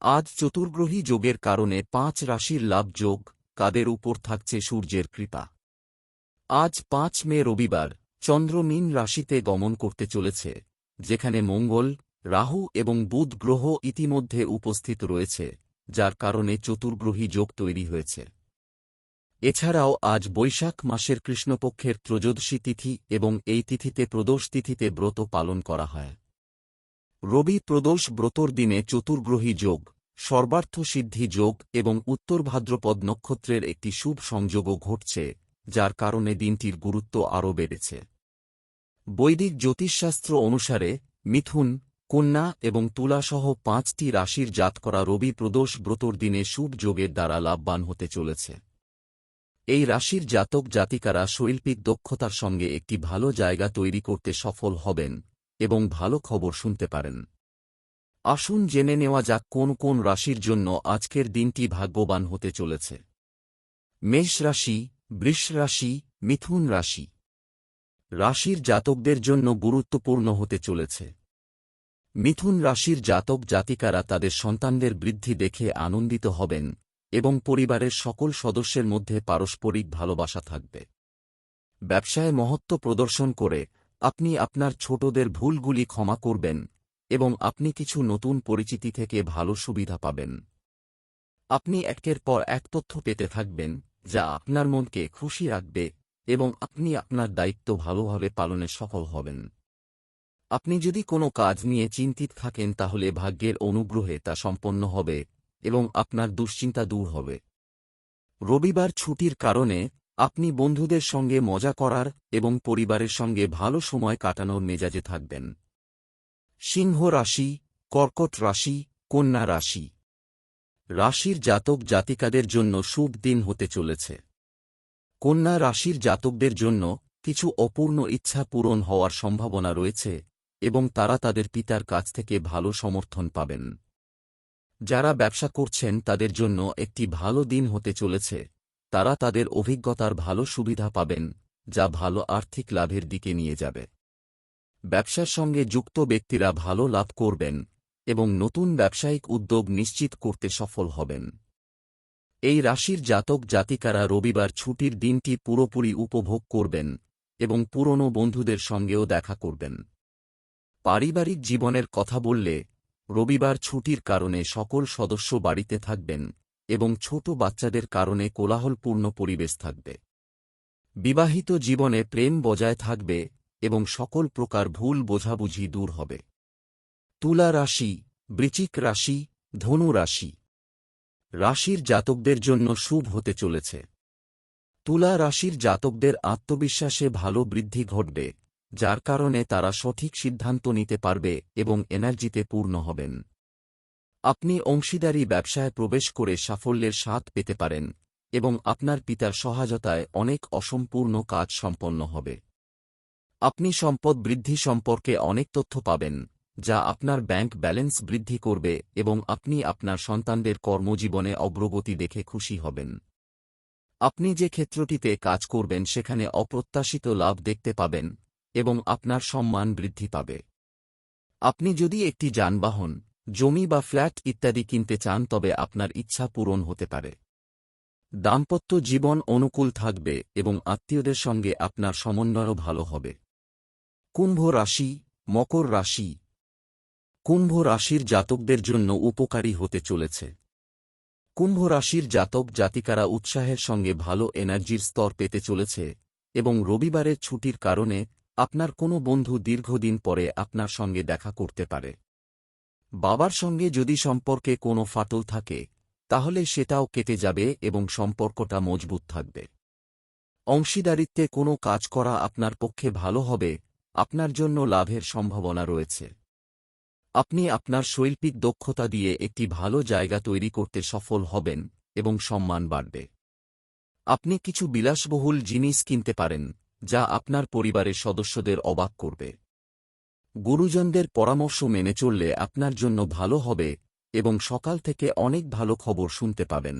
আজ চতুর্গ্রহী যোগের কারণে পাঁচ রাশির লাভ যোগ, কাদের উপর থাকছে সূর্যের কৃপা। আজ পাঁচ মে রবিবার, চন্দ্র মীন রাশিতে গমন করতে চলেছে, যেখানে মঙ্গল, রাহু এবং বুধ গ্রহ ইতিমধ্যে উপস্থিত রয়েছে, যার কারণে চতুর্গ্রহী যোগ তৈরি হয়েছে। এছাড়াও আজ বৈশাখ মাসের কৃষ্ণপক্ষের ত্রয়োদশী তিথি এবং এই তিথিতে প্রদোষ তিথিতে ব্রত পালন করা হয়। রবি প্রদোষ ব্রতর দিনে চতুর্গ্রহী যোগ, সর্বার্থ সিদ্ধি যোগ এবং উত্তর ভাদ্রপদ নক্ষত্রের একটি শুভ সংযোগও ঘটছে, যার কারণে দিনটির গুরুত্ব আরও বেড়েছে। বৈদিক জ্যোতিষশাস্ত্র অনুসারে মিথুন, কন্যা এবং তুলাসহ পাঁচটি রাশির জাত করা রবি প্রদোষ ব্রতর দিনে শুভ যোগের দ্বারা লাভবান হতে চলেছে। এই রাশির জাতক জাতিকারা শৈল্পিক দক্ষতার সঙ্গে একটি ভালো জায়গা তৈরি করতে সফল হবেন। এবং ভালো খবর শুনতে পারেন। আসুন জেনে নেওয়া যাক কোন কোন রাশির জন্য আজকের দিনটি ভাগ্যবান হতে চলেছে। মেষ রাশি, বৃষ রাশি, মিথুন রাশি। রাশির জাতকদের জন্য গুরুত্বপূর্ণ হতে চলেছে। মিথুন রাশির জাতক জাতিকারা তাদের সন্তানদের বৃদ্ধি দেখে আনন্দিত হবেন এবং পরিবারের সকল সদস্যের মধ্যে পারস্পরিক ভালোবাসা থাকবে। ব্যবসায় মহত্ব প্রদর্শন করে আপনি আপনার ছোটদের ভুলগুলি ক্ষমা করবেন এবং আপনি কিছু নতুন পরিচিতি থেকে ভালো সুবিধা পাবেন। আপনি একের পর এক তথ্য পেতে থাকবেন যা আপনার মনকে খুশি রাখবে এবং আপনি আপনার দায়িত্ব ভালোভাবে পালনে সফল হবেন। আপনি যদি কোনো কাজ নিয়ে চিন্তিত থাকেন তাহলে ভাগ্যের অনুগ্রহে তা সম্পন্ন হবে এবং আপনার দুশ্চিন্তা দূর হবে। রবিবার ছুটির কারণে আপনি বন্ধুদের সঙ্গে মজা করার এবং পরিবারের সঙ্গে ভালো সময় কাটানোর মেজাজে থাকবেন। সিংহ রাশি, কর্কট রাশি, কন্যা রাশি। রাশির জাতক জাতিকাদের জন্য শুভ দিন হতে চলেছে। কন্যা রাশির জাতকদের জন্য কিছু অপূর্ণ ইচ্ছা পূরণ হওয়ার সম্ভাবনা রয়েছে এবং তারা তাদের পিতার কাছ থেকে ভালো সমর্থন পাবেন। যারা ব্যবসা করছেন তাদের জন্য একটি ভালো দিন হতে চলেছে। তারা তাদের অভিজ্ঞতার ভালো সুবিধা পাবেন, যা ভালো আর্থিক লাভের দিকে নিয়ে যাবে। ব্যবসার সঙ্গে যুক্ত ব্যক্তিরা ভালো লাভ করবেন এবং নতুন ব্যবসায়িক উদ্যোগ নিশ্চিত করতে সফল হবেন। এই রাশির জাতক জাতিকারা রবিবার ছুটির দিনটি পুরোপুরি উপভোগ করবেন এবং পুরনো বন্ধুদের সঙ্গেও দেখা করবেন। পারিবারিক জীবনের কথা বললে রবিবার ছুটির কারণে সকল সদস্য বাড়িতে থাকবেন এবং ছোট বাচ্চাদের কারণে কোলাহলপূর্ণ পরিবেশ থাকবে। বিবাহিত জীবনে প্রেম বজায় থাকবে এবং সকল প্রকার ভুল বোঝাবুঝি দূর হবে। তুলা রাশি বৃচিক রাশি, ধনু রাশি। রাশির জাতকদের জন্য শুভ হতে চলেছে। তুলা রাশির জাতকদের আত্মবিশ্বাসে ভালো বৃদ্ধি ঘটবে, যার কারণে তারা সঠিক সিদ্ধান্ত নিতে পারবে এবং এনার্জিতে পূর্ণ হবেন। আপনি অংশীদারি ব্যবসায় প্রবেশ করে সাফল্যের স্বাদ পেতে পারেন, এবং আপনার পিতার সহায়তায় অনেক অসম্পূর্ণ কাজ সম্পন্ন হবে। আপনি সম্পদ বৃদ্ধি সম্পর্কে অনেক তথ্য পাবেন, যা আপনার ব্যাংক ব্যালেন্স বৃদ্ধি করবে এবং আপনি আপনার সন্তানদের কর্মজীবনে অগ্রগতি দেখে খুশি হবেন। আপনি যে ক্ষেত্রটিতে কাজ করবেন সেখানে অপ্রত্যাশিত লাভ দেখতে পাবেন, এবং আপনার সম্মান বৃদ্ধি পাবে। আপনি যদি একটি যানবাহন জমি বা ফ্ল্যাট ইত্যাদি কিনতে চান তবে আপনার ইচ্ছা পূরণ হতে পারে। দাম্পত্য জীবন অনুকূল থাকবে এবং আত্মীয়দের সঙ্গে আপনার সমন্বয়ও ভালো হবে। কুম্ভ রাশি, মকর রাশি। কুম্ভ রাশির জাতকদের জন্য উপকারী হতে চলেছে। কুম্ভ রাশির জাতক জাতিকারা উৎসাহের সঙ্গে ভালো এনার্জির স্তর পেতে চলেছে এবং রবিবারের ছুটির কারণে আপনার কোনো বন্ধু দীর্ঘদিন পরে আপনার সঙ্গে দেখা করতে পারে। বাবার সঙ্গে যদি সম্পর্কে কোনো ফাটল থাকে, তাহলে সেটাও কেটে যাবে এবং সম্পর্কটা মজবুত থাকবে। অংশীদারিত্বে কোনো কাজ করা আপনার পক্ষে ভালো হবে, আপনার জন্য লাভের সম্ভাবনা রয়েছে। আপনি আপনার শৈল্পিক দক্ষতা দিয়ে একটি ভালো জায়গা তৈরি করতে সফল হবেন এবং সম্মান বাড়বে। আপনি কিছু বিলাসবহুল জিনিস কিনতে পারেন, যা আপনার পরিবারের সদস্যদের অবাক করবে। গুরুজনদের পরামর্শ মেনে চললে আপনার জন্য ভালো হবে এবং সকাল থেকে অনেক ভালো খবর শুনতে পাবেন।